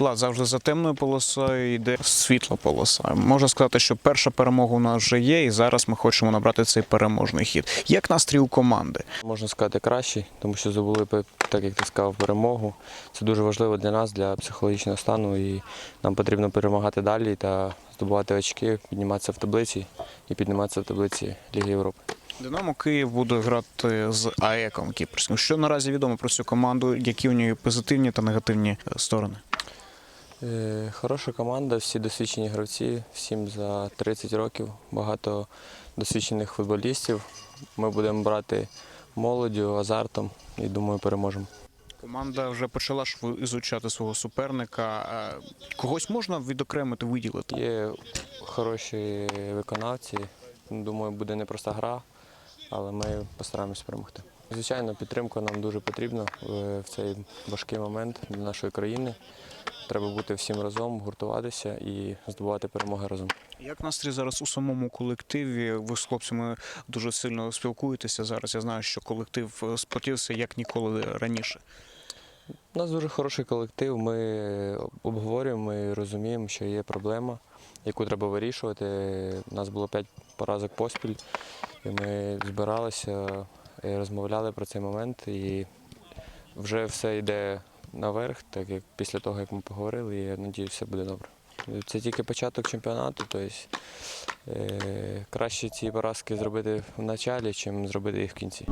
Влад, завжди за темною полосою йде світла полоса. Можна сказати, що перша перемога у нас вже є, і зараз ми хочемо набрати цей переможний хід. Як настрій у команди? Можна сказати кращий, тому що здобули, так як ти сказав, перемогу. Це дуже важливо для нас, для психологічного стану, і нам потрібно перемагати далі та здобувати очки, підніматися в таблиці і підніматися в таблиці Ліги Європи. Динамо Київ буде грати з АЕКом Кіпрським. Що наразі відомо про цю команду? Які у нього позитивні та негативні е, сторони? Е, Хороша команда, всі досвідчені гравці, всім за 30 років, багато досвідчених футболістів. Ми будемо брати молоддю, азартом і думаю, переможемо. Команда вже почала ізучати свого суперника. Е, Когось можна відокремити, виділити? Є хороші виконавці. Думаю, буде непроста гра, але ми постараємось перемогти. Звичайно, підтримка нам дуже потрібна в в цей важкий момент для нашої країни. Треба бути всім разом, гуртуватися і здобувати перемоги разом. Як настрій зараз у самому колективі? Ви з хлопцями дуже сильно спілкуєтеся зараз. Я знаю, що колектив е, сплотився як ніколи раніше. У нас дуже хороший колектив. Ми обговорюємо, ми розуміємо, що є проблема, яку треба вирішувати. У нас було п'ять поразок поспіль, і ми збиралися і розмовляли про цей момент. І вже все йде наверх, так як після того, як ми поговорили, я сподіваюся, все буде добре. Це тільки початок чемпіонату, тобто е, краще ці поразки зробити в началі, чим зробити їх в кінці.